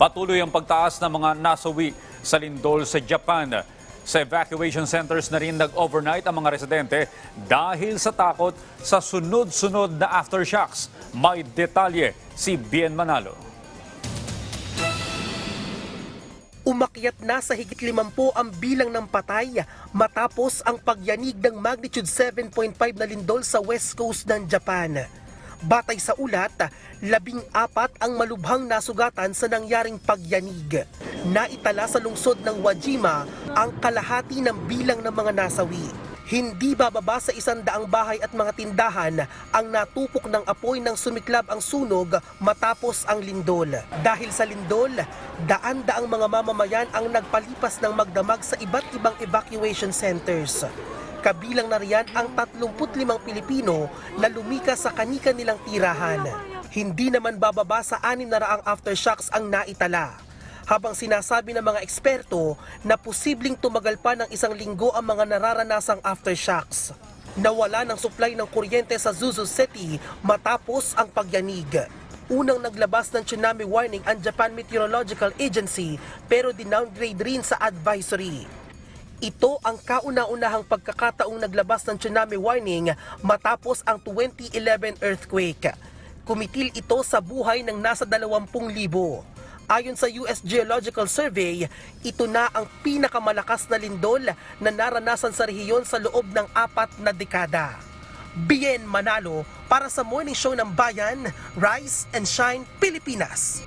Patuloy ang pagtaas ng mga nasawi sa lindol sa Japan. Sa evacuation centers na rin nag-overnight ang mga residente dahil sa takot sa sunod-sunod na aftershocks. May detalye si Bien Manalo. Umakyat na sa higit 50 ang bilang ng patay matapos ang pagyanig ng magnitude 7.5 na lindol sa west coast ng Japan. Batay sa ulat, labing apat ang malubhang nasugatan sa nangyaring pagyanig. Naitala sa lungsod ng Wajima ang kalahati ng bilang ng mga nasawi. Hindi bababa sa isang daang bahay at mga tindahan ang natupok ng apoy ng sumiklab ang sunog matapos ang lindol. Dahil sa lindol, daan-daang mga mamamayan ang nagpalipas ng magdamag sa iba't ibang evacuation centers. Kabilang na riyan ang 35 Pilipino na lumikas sa kanika nilang tirahan. Hindi naman bababa sa 600 aftershocks ang naitala habang sinasabi ng mga eksperto na posibleng tumagal pa ng isang linggo ang mga nararanasang aftershocks. Nawala ng supply ng kuryente sa Zuzu City matapos ang pagyanig. Unang naglabas ng tsunami warning ang Japan Meteorological Agency pero dinowngrade rin sa advisory. Ito ang kauna-unahang pagkakataong naglabas ng tsunami warning matapos ang 2011 earthquake. Kumitil ito sa buhay ng nasa 20,000. Ayon sa US Geological Survey, ito na ang pinakamalakas na lindol na naranasan sa rehiyon sa loob ng apat na dekada. Bien Manalo para sa Morning Show ng Bayan, Rise and Shine Pilipinas.